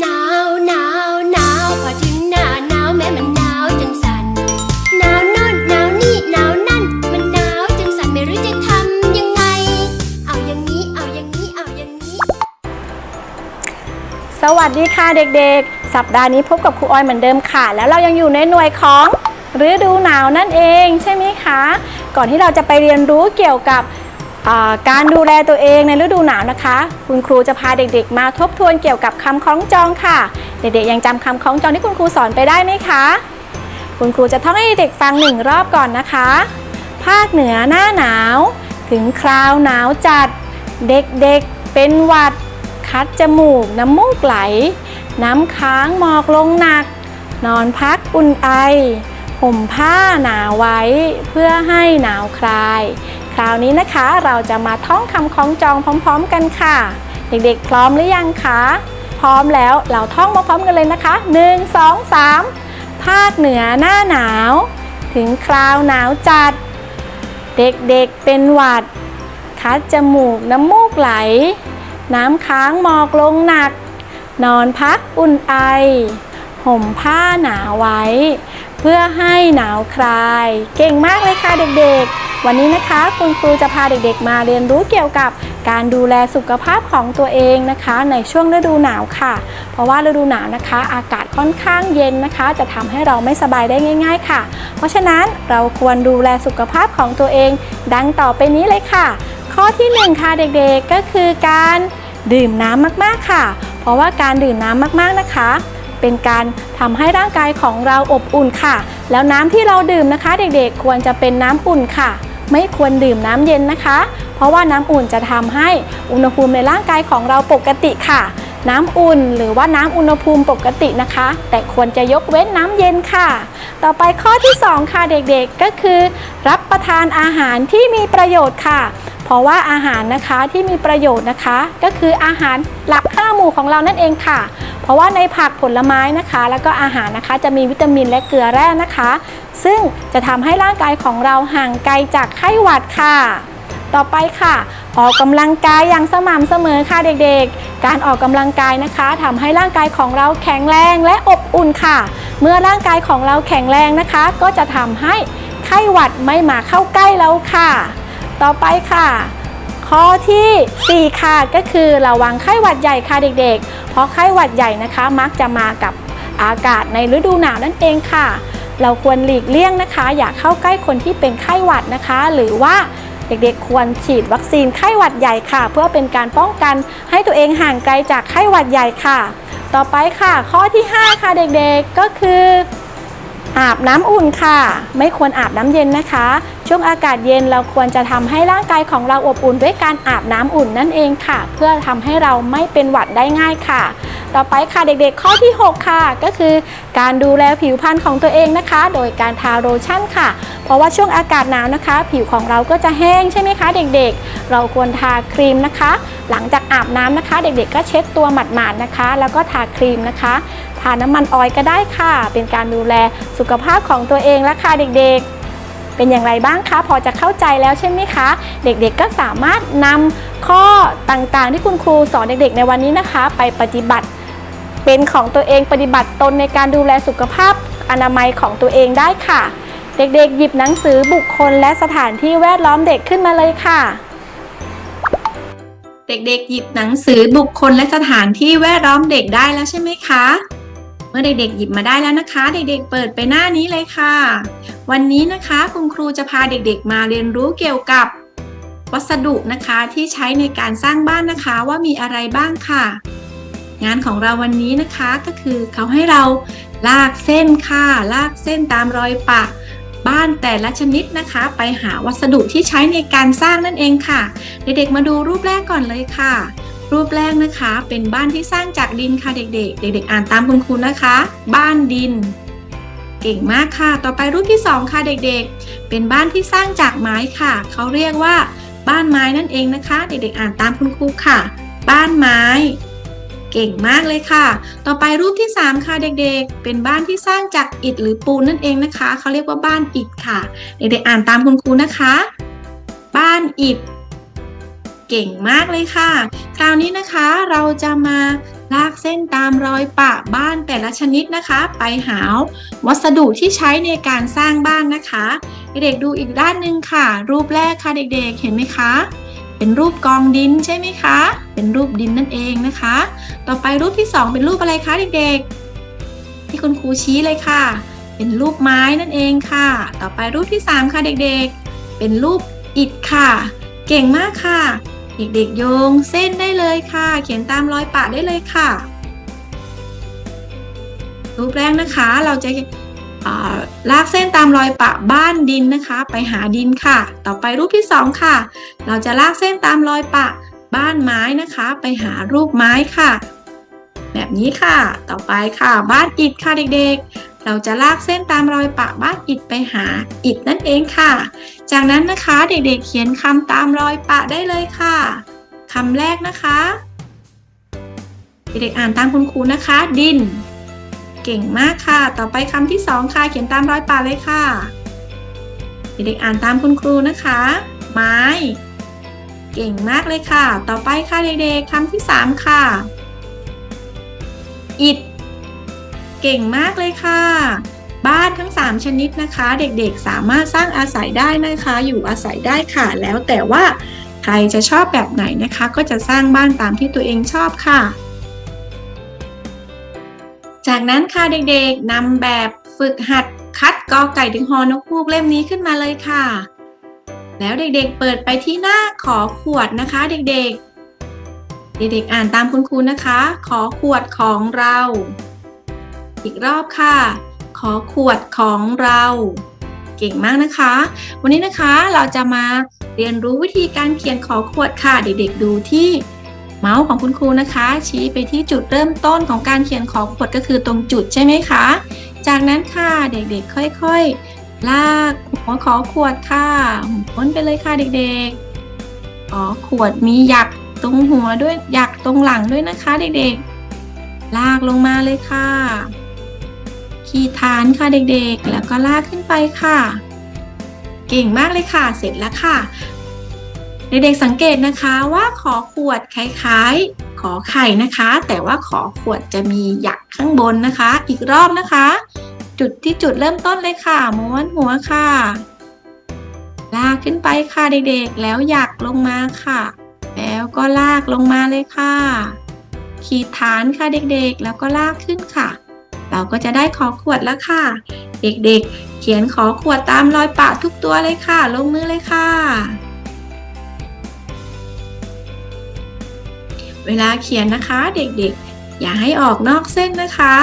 หนาวหนาวหนาวพอถึงหน้าหนาวแม้มันหนาวจังสันหนาวโน่นหนาวนี่หนาวนั่น มันหนาวจังสันไม่รู้จะทำยังไง เอาอย่างนี้เอาอย่างนี้เอาอย่างนี้ สวัสดีค่ะเด็กๆ สัปดาห์นี้พบกับครูออยเหมือนเดิมค่ะ แล้วเรายังอยู่ในหน่วยของฤดูหนาวนั่นเองใช่ไหมคะ ก่อนที่เราจะไปเรียนรู้เกี่ยวกับ การดูแลตัวเองในฤดูหนาวนะคะ คุณครูจะพาเด็กๆ มาทบทวนเกี่ยวกับคำคล้องจองค่ะ เด็กๆยังจำคำคล้องจองที่คุณครูสอนไปได้ไหมคะ คุณครูจะท่องให้เด็กฟังหนึ่งรอบก่อนนะคะ ภาคเหนือหน้าหนาว ถึงคราวหนาวจัด เด็กๆเป็นหวัด คัดจมูก น้ำมูกไหล น้ำค้างหมอกลงหนัก นอนพักอุ่นไอ ห่มผ้าหนาไว้เพื่อให้หนาวคลาย คราวนี้นะคะเราจะมาท่องคำคล้องจองพร้อม ๆ กันค่ะ เด็กๆ พร้อมหรือยังคะ พร้อมแล้วเราท่องมาพร้อมกันเลยนะคะ 1 2 3 ภาคเหนือหน้าหนาว ถึงคราวหนาวจัด เด็กๆเป็นหวัด คัดจมูกน้ำมูกไหล น้ำค้างหมอกลงหนัก นอนพักอุ่นไอ ห่มผ้าหนาไว้ พื่อให้หนาวคลาย เก่งมากเลยค่ะเด็กๆ วันนี้นะคะคุณครูจะพาเด็กๆ มาเรียนรู้เกี่ยวกับการดูแลสุขภาพของตัวเองนะคะ ในช่วงฤดูหนาวค่ะ เพราะว่าฤดูหนาวนะคะ อากาศค่อนข้างเย็นนะคะ จะทำให้เราไม่สบายได้ง่าย ๆ ค่ะ เพราะฉะนั้นเราควรดูแลสุขภาพของตัวเอง ดังต่อไปนี้เลยค่ะ ข้อที่หนึ่งค่ะเด็กๆก็คือการดื่มน้ำมากๆค่ะ เพราะว่าการดื่มน้ำมากๆนะคะ เป็นการทำให้ร่างกายของเราอบอุ่นค่ะ แล้วน้ำที่เราดื่มนะคะ เด็กๆ ควรจะเป็นน้ำอุ่นค่ะ ไม่ควรดื่มน้ำเย็นนะคะ เพราะว่าน้ำอุ่นจะทำให้อุณหภูมิในร่างกายของเราปกติค่ะ น้ำอุ่นหรือว่าน้ำอุณหภูมิปกตินะคะ แต่ควรจะยกเว้นน้ำเย็นค่ะ ต่อไปข้อที่สองค่ะเด็กๆก็คือ รับประทานอาหารที่มีประโยชน์ค่ะ เพราะว่าอาหารนะคะที่มีประโยชน์นะคะ ก็คืออาหารหลักห้าหมู่ของเรานั่นเองค่ะ เพราะว่าในผักผลไม้นะคะ แล้วก็อาหารนะคะจะมีวิตามินและเกลือแร่นะคะ ซึ่งจะทำให้ร่างกายของเราห่างไกลจากไข้หวัดค่ะ ต่อไปค่ะ ออกกำลังกายอย่างสม่ำเสมอค่ะเด็กๆ การออกกำลังกายนะคะทำให้ร่างกายของเราแข็งแรงและอบอุ่นค่ะ เมื่อร่างกายของเราแข็งแรงนะคะ ก็จะทำให้ไข้หวัดไม่มาเข้าใกล้เราค่ะ ต่อไปค่ะ ข้อทีสี่ 4 ค่ะก็คือระวังไข้หวัดใหญ่ค่ะเด็กๆ เพราะไข้หวัดใหญ่นะคะ มักจะมากับอากาศในฤดูหนาวนั่นเองค่ะ เราควรหลีกเลี่ยงนะคะ อย่าเข้าใกล้คนที่เป็นไข้หวัดนะคะ หรือว่าเด็กๆ ควรฉีดวัคซีนไข้หวัดใหญ่ค่ะ เพื่อเป็นการป้องกันให้ตัวเองห่างไกลจากไข้หวัดใหญ่ค่ะ ต่อไปค่ะ ข้อที่ 5 ค่ะเด็กๆก็คืออาบน้ำอุ่นค่ะ ไม่ควรอาบน้ำเย็นนะคะ ช่วงอากาศเย็นเราควรจะทำให้ร่างกายของเราอบอุ่นด้วยการอาบน้ำอุ่นนั่นเองค่ะ เพื่อทำให้เราไม่เป็นหวัดได้ง่ายค่ะ ต่อไปค่ะเด็กๆ ข้อที่ 6 ค่ะ ก็คือการดูแลผิวพรรณของตัวเองนะคะ โดยการทาโลชั่นค่ะ เพราะว่าช่วงอากาศหนาวนะคะ ผิวของเราก็จะแห้งใช่ไหมคะ เด็กๆ เราควรทาครีมนะคะ หลังจากอาบน้ำนะคะ เด็กๆ ก็เช็ดตัวหมาดๆนะคะ แล้วก็ทาครีมนะคะทาน้ำมันออยก็ได้ค่ะ เป็นการดูแลสุขภาพของตัวเองและค่ะเด็กๆ เป็นอย่างไรบ้างคะพอจะเข้าใจแล้วใช่ไหมคะ เด็กๆก็สามารถนำข้อต่างๆ ที่คุณครูสอนเด็กๆ ในวันนี้นะคะ ไปปฏิบัติเป็นของตัวเองปฏิบัติตนในการดูแลสุขภาพอนามัยของตัวเองได้ค่ะ เด็กๆ หยิบหนังสือบุคคลและสถานที่แวดล้อมเด็กขึ้นมาเลยค่ะ เด็กๆ หยิบหนังสือบุคคลและสถานที่แวดล้อมเด็กได้แล้วใช่ไหมคะ มื่อเด็กๆหยิบมาได้แล้วนะคะ เด็กๆเปิดไปหน้านี้เลยค่ะ วันนี้นะคะคุณครูจะพาเด็กๆ มาเรียนรู้เกี่ยวกับ วัสดุนะคะที่ใช้ในการสร้างบ้านนะคะว่ามีอะไรบ้างค่ะ งานของเราวันนี้นะคะก็คือเขาให้เราลากเส้นค่ะ ลากเส้นตามรอยปะบ้านแต่ละชนิดนะคะ ไปหาวัสดุที่ใช้ในการสร้างนั่นเองค่ะ เด็กๆมาดูรูปแรกก่อนเลยค่ะ รูปแรกนะคะ เป็นบ้านที่สร้างจากดินค่ะเด็กๆ เด็ก ๆ อ่านตามคุณครูนะคะ บ้านดิน เก่งมากค่ะ ต่อไปรูปที่สองค่ะเด็กๆ เป็นบ้านที่สร้างจากไม้ค่ะ เขาเรียกว่าบ้านไม้นั่นเองนะคะ เด็กๆ อ่านตามคุณครูค่ะ บ้านไม้ เก่งมากเลยค่ะ ต่อไปรูปที่ 3 ค่ะเด็กๆ เป็นบ้านที่สร้างจากอิฐหรือปูนนั่นเองนะคะ เขาเรียกว่าบ้านอิฐค่ะ เด็กๆ อ่านตามคุณครูนะคะ บ้านอิฐ เก่งมากเลยค่ะ คราวนี้นะคะเราจะมาลากเส้นตามรอยปะบ้านแต่ละชนิดนะคะ ไปหาวัสดุที่ใช้ในการสร้างบ้านนะคะ เด็กๆดูอีกด้านหนึ่งค่ะ รูปแรกค่ะเด็กๆ เห็นไหมคะ เป็นรูปกองดินใช่ไหมคะ เป็นรูปดินนั่นเองนะคะ ต่อไปรูปที่สองเป็นรูปอะไรคะเด็กๆ ที่คุณครูชี้เลยค่ะ เป็นรูปไม้นั่นเองค่ะ ต่อไปรูปที่สามค่ะเด็กๆ เป็นรูปอิฐค่ะ เก่งมากค่ะ เด็กๆโยงเส้นได้เลยค่ะ เขียนตามรอยปะได้เลยค่ะ รูปแรกนะคะ เราจะาลากเส้นตามรอยปะบ้านดินนะคะ ไปหาดินค่ะ ต่อไปรูปที่สองค่ะ เราจะลากเส้นตามรอยปะบ้านไม้นะคะ ไปหารูปไม้ค่ะ แบบนี้ค่ะ ต่อไปค่ะ บ้านอิฐค่ะเด็กๆ เราจะลากเส้นตามรอยปะบ้านอิฐไปหาอิฐนั่นเองค่ะ จากนั้นนะคะเด็กๆ เขียนคำตามรอยปะได้เลยค่ะคำแรกนะคะ เด็กๆ อ่านตามคุณครูนะคะ ดิน เก่งมากค่ะ ต่อไปคำที่สองค่ะ เขียนตามรอยปะเลยค่ะ เด็กๆ อ่านตามคุณครูนะคะ ไม้ เก่งมากเลยค่ะ ต่อไปค่ะเด็กๆคำที่สามค่ะ เก่งมากเลยค่ะ บ้านทั้ง 3 ชนิดนะคะ เด็กๆสามารถสร้างอาศัยได้นะคะ อยู่อาศัยได้ค่ะ แล้วแต่ว่าใครจะชอบแบบไหนนะคะ ก็จะสร้างบ้านตามที่ตัวเองชอบค่ะ จากนั้นค่ะเด็กๆนำแบบฝึกหัดคัดกอไก่ถึงฮอนกฮูกเล่มนี้ขึ้นมาเลยค่ะ แล้วเด็กๆเปิดไปที่หน้าขอขวดนะคะ เด็กๆ เด็กๆอ่านตามคุณครูนะคะ ขอขวดของเรา อีกรอบค่ะ ขอขวดของเรา เก่งมากนะคะ วันนี้นะคะเราจะมาเรียนรู้วิธีการเขียนขอขวดค่ะ เด็กๆดูที่เมาส์ของคุณครูนะคะ ชี้ไปที่จุดเริ่มต้นของการเขียนขอขวดก็คือตรงจุดใช่ไหมคะ จากนั้นค่ะเด็กๆค่อยๆ ลากหัวขอขวดค่ะพ้นไปเลยค่ะเด็กๆขอขวดมีหยักตรงหัวด้วยหยักตรงหลังด้วยนะคะ เด็กๆ ลากลงมาเลยค่ะ ขีดฐานค่ะเด็กๆ แล้วก็ลากขึ้นไปค่ะ เก่งมากเลยค่ะ เสร็จแล้วค่ะ เด็กๆสังเกตนะคะว่าขอขวดคล้ายๆ ขอไข่นะคะ แต่ว่าขอขวดจะมีหยักข้างบนนะคะ อีกรอบนะคะ จุดที่จุดเริ่มต้นเลยค่ะ ม้วนหัวค่ะ ลากขึ้นไปค่ะเด็กๆ แล้วหยักลงมาค่ะ แล้วก็ลากลงมาเลยค่ะ ขีดฐานค่ะเด็กๆ แล้วก็ลากขึ้นค่ะ เราก็จะได้ขอขวดแล้วค่ะ เด็กๆ เขียนขอขวดตามรอยปะทุกตัวเลยค่ะ ลงมือเลยค่ะ เวลาเขียนนะคะเด็กๆ อย่าให้ออกนอกเส้นนะคะ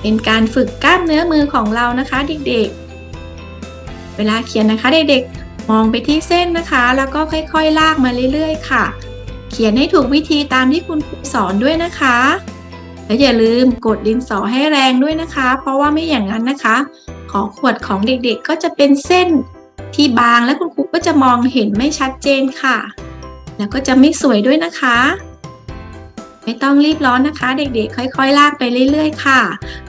เป็นการฝึกกล้ามเนื้อมือของเรานะคะ เด็กๆ เวลาเขียนนะคะ เด็กๆ มองไปที่เส้นนะคะ แล้วก็ค่อยๆ ลากมาเรื่อยๆ ค่ะ เขียนให้ถูกวิธีตามที่คุณครูสอนด้วยนะคะ และอย่าลืมกดดินสอให้แรงด้วยนะคะ เพราะว่าไม่อย่างนั้นนะคะ ขอขวดของเด็กๆก็จะเป็นเส้นที่บางและคุณครูก็จะมองเห็นไม่ชัดเจนค่ะ แล้วก็จะไม่สวยด้วยนะคะ ไม่ต้องรีบร้อนนะคะ เด็กๆ ค่อยๆ ลากไปเรื่อยๆ ค่ะ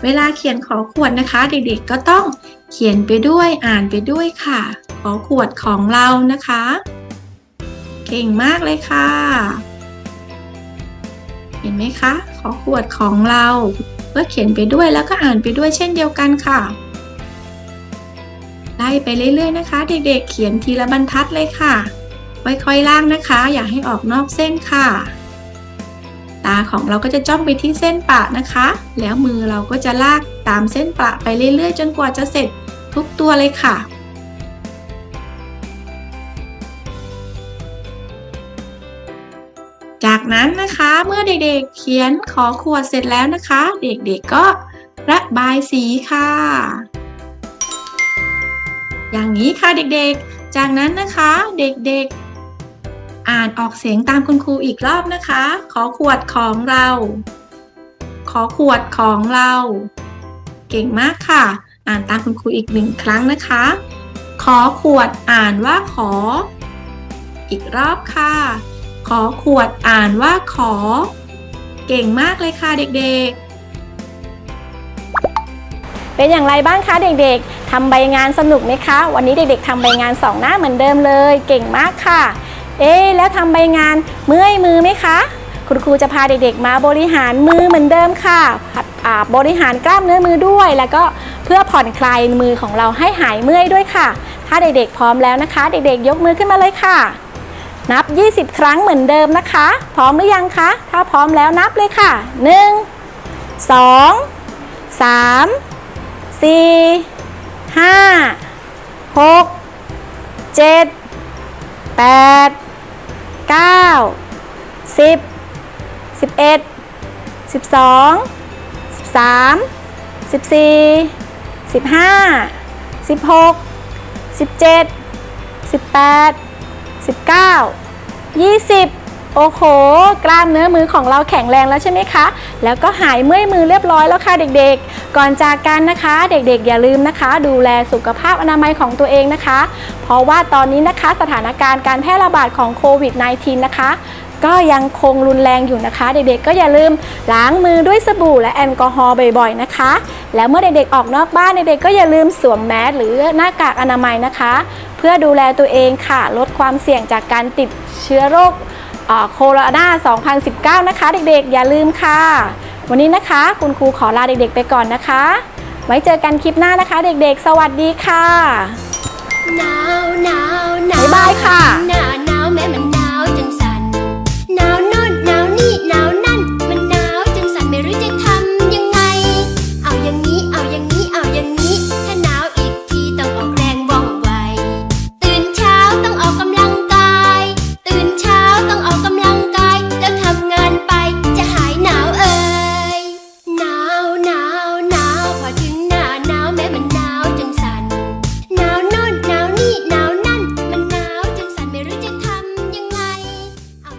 เวลาเขียนขอขวดนะคะ เด็กๆก็ต้องเขียนไปด้วยอ่านไปด้วยค่ะ ขอขวดของเรานะคะ เก่งมากเลยค่ะ เห็นไหมคะ ขอขวดของเราก็เขียนไปด้วยแล้วก็อ่านไปด้วยเช่นเดียวกันค่ะ ไล่ไปเรื่อยๆนะคะ เด็กๆ เขียนทีละบรรทัดเลยค่ะค่อยๆลากนะคะ อย่าให้ออกนอกเส้นค่ะ ตาของเราก็จะจ้องไปที่เส้นปะนะคะ แล้วมือเราก็จะลากตามเส้นปะไปเรื่อยๆ จนกว่าจะเสร็จทุกตัวเลยค่ะ จากนั้นนะคะเมื่อเด็กๆเขียนขอขวดเสร็จแล้วนะคะ เด็กๆก็ระบายสีค่ะ อย่างนี้ค่ะเด็กๆ จากนั้นนะคะเด็กๆ อ่านออกเสียงตามคุณครูอีกรอบนะคะ ขอขวดของเรา ขอขวดของเรา เก่งมากค่ะ อ่านตามคุณครูอีกหนึ่งครั้งนะคะ ขอขวดอ่านว่าขอ อีกรอบค่ะ ขอขวดอ่านว่าขอ เก่งมากเลยค่ะเด็กๆ เป็นอย่างไรบ้างคะเด็กๆทำใบงานสนุกไหมคะ วันนี้เด็กๆทำใบงานสองหน้าเหมือนเดิมเลย เก่งมากค่ะ เอ๊แล้วทำใบงานเมื่อยมือไหมคะ คุณครูจะพาเด็กๆมาบริหารมือเหมือนเดิมค่ะบริหารกล้ามเนื้อมือด้วย แล้วก็เพื่อผ่อนคลายมือของเราให้หายเมื่อยด้วยค่ะ ถ้าเด็กๆพร้อมแล้วนะคะ เด็กๆยกมือขึ้นมาเลยค่ะ นับ 20 ครั้งเหมือนเดิมนะคะ พร้อมหรือยังคะ ถ้าพร้อมแล้วนับเลยค่ะ 1 2 3 4 5 6 7 8 9 10 11 12 13 14 15 16 17 18 19 20 โอ้โห กล้ามเนื้อมือของเราแข็งแรงแล้วใช่ไหมคะ แล้วก็หายเมื่อยมือเรียบร้อยแล้วค่ะเด็กๆ ก่อนจากกันนะคะ เด็กๆ อย่าลืมนะคะ ดูแลสุขภาพอนามัยของตัวเองนะคะ เพราะว่าตอนนี้นะคะสถานการณ์การแพร่ระบาดของโควิด -19 นะคะ ก็ยังคงรุนแรงอยู่นะคะ เด็กๆ ก็อย่าลืมล้างมือด้วยสบู่และแอลกอฮอล์บ่อยๆนะคะ แล้วเมื่อเด็กๆออกนอกบ้านเด็กๆก็อย่าลืมสวมแมสหรือหน้ากากอนามัยนะคะ เพื่อดูแลตัวเองค่ะ ลดความเสี่ยงจากการติดเชื้อโรคเอ่อโคโรนา2019 นะคะ เด็กๆ อย่าลืมค่ะ วันนี้นะคะ คุณครูขอลาเด็กๆ ไปก่อนนะคะ ไว้เจอกันคลิปหน้านะคะ เด็กๆ สวัสดีค่ะหนาวหนาวหนาวบ๊ายบายค่ะหนาวหนาวแม่มันหนาวจังสัน now, now.